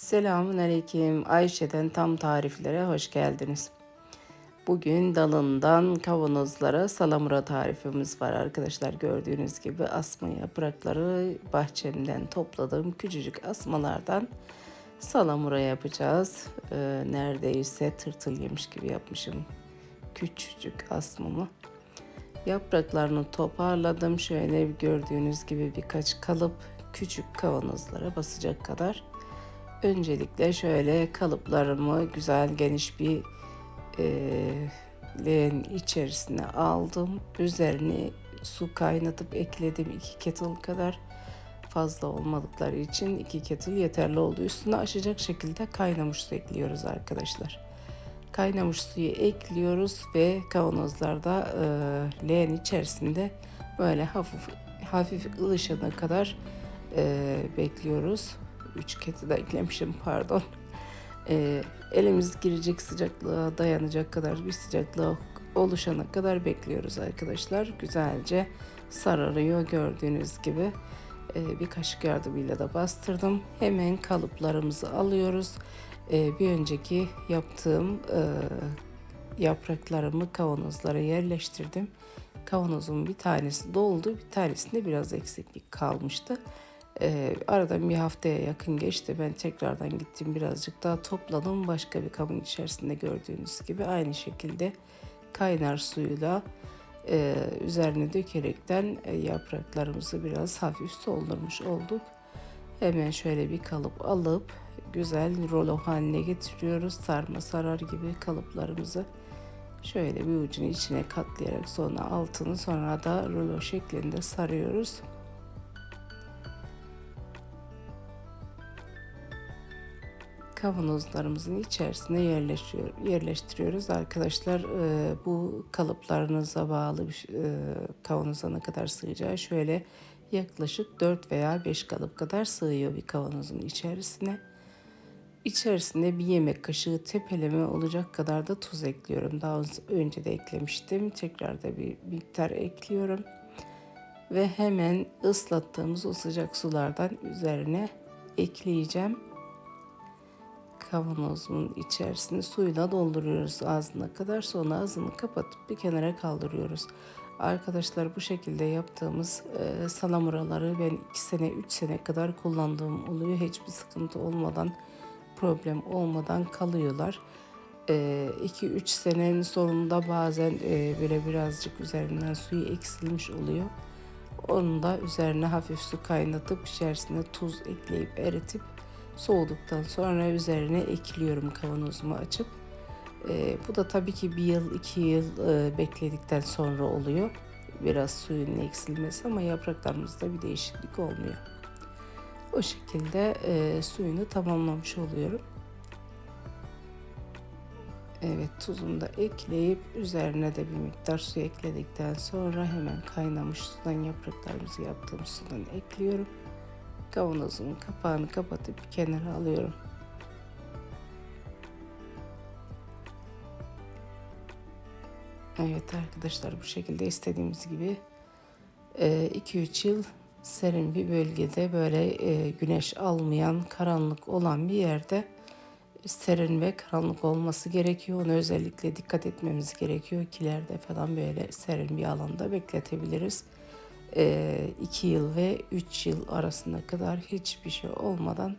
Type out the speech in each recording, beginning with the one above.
Selamun Aleyküm. Ayşe'den tam tariflere hoş geldiniz. Bugün dalından kavanozlara salamura tarifimiz var arkadaşlar. Gördüğünüz gibi asma yaprakları bahçemden topladığım küçücük asmalardan salamura yapacağız. Ee, neredeyse tırtıl yemiş gibi yapmışım küçücük asmamı. Yapraklarını toparladım. Şöyle gördüğünüz gibi birkaç kalıp küçük kavanozlara basacak kadar Öncelikle şöyle kalıplarımı güzel geniş bir e, içerisine aldım. Üzerine su kaynatıp ekledim iki kettle kadar fazla olmadıkları için iki kettle yeterli oldu. Üstüne aşacak şekilde kaynamış su ekliyoruz arkadaşlar. Kaynamış suyu ekliyoruz ve kavanozlarda e, leğen içerisinde böyle hafif hafif ılışana kadar e, bekliyoruz. 3 keti de eklemişim pardon. E, elimiz girecek sıcaklığa dayanacak kadar bir sıcaklığa oluşana kadar bekliyoruz arkadaşlar. Güzelce sararıyor gördüğünüz gibi. E, bir kaşık yardımıyla da bastırdım. Hemen kalıplarımızı alıyoruz. E, bir önceki yaptığım e, yapraklarımı kavanozlara yerleştirdim. Kavanozun bir tanesi doldu, bir tanesinde biraz eksiklik kalmıştı. Ee, aradan bir haftaya yakın geçti. Ben tekrardan gittim birazcık daha topladım. Başka bir kabın içerisinde gördüğünüz gibi aynı şekilde kaynar suyla e, üzerine dökerekten e, yapraklarımızı biraz hafif soldurmuş olduk. Hemen şöyle bir kalıp alıp güzel rolo haline getiriyoruz. Sarma sarar gibi kalıplarımızı şöyle bir ucunu içine katlayarak sonra altını sonra da rulo şeklinde sarıyoruz. Kavanozlarımızın içerisine yerleşiyor, yerleştiriyoruz. Arkadaşlar e, bu kalıplarınıza bağlı bir e, kavanoza ne kadar sığacağı şöyle yaklaşık 4 veya 5 kalıp kadar sığıyor bir kavanozun içerisine. İçerisine bir yemek kaşığı tepeleme olacak kadar da tuz ekliyorum. Daha önce de eklemiştim. Tekrar da bir miktar ekliyorum. Ve hemen ıslattığımız o sıcak sulardan üzerine ekleyeceğim kavanozumun içerisine suyla dolduruyoruz ağzına kadar. Sonra ağzını kapatıp bir kenara kaldırıyoruz. Arkadaşlar bu şekilde yaptığımız e, salamuraları ben 2 sene 3 sene kadar kullandığım oluyor. Hiçbir sıkıntı olmadan problem olmadan kalıyorlar. 2-3 e, senenin sonunda bazen e, böyle birazcık üzerinden suyu eksilmiş oluyor. Onu da üzerine hafif su kaynatıp içerisine tuz ekleyip eritip Soğuduktan sonra üzerine ekliyorum kavanozumu açıp. E, bu da tabii ki bir yıl iki yıl e, bekledikten sonra oluyor. Biraz suyun eksilmesi ama yapraklarımızda bir değişiklik olmuyor. O şekilde e, suyunu tamamlamış oluyorum. Evet tuzunu da ekleyip üzerine de bir miktar su ekledikten sonra hemen kaynamış sudan yapraklarımızı yaptığım sudan ekliyorum. Kavanozun kapağını kapatıp kenara alıyorum. Evet arkadaşlar bu şekilde istediğimiz gibi 2-3 e, yıl serin bir bölgede böyle e, güneş almayan karanlık olan bir yerde serin ve karanlık olması gerekiyor. Ona özellikle dikkat etmemiz gerekiyor. Kilerde falan böyle serin bir alanda bekletebiliriz. 2 yıl ve 3 yıl arasına kadar hiçbir şey olmadan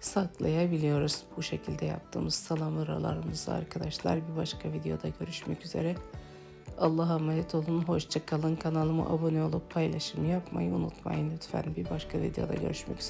saklayabiliyoruz. Bu şekilde yaptığımız salamuralarımızı arkadaşlar bir başka videoda görüşmek üzere. Allah'a emanet olun. Hoşçakalın. Kanalıma abone olup paylaşım yapmayı unutmayın lütfen. Bir başka videoda görüşmek üzere.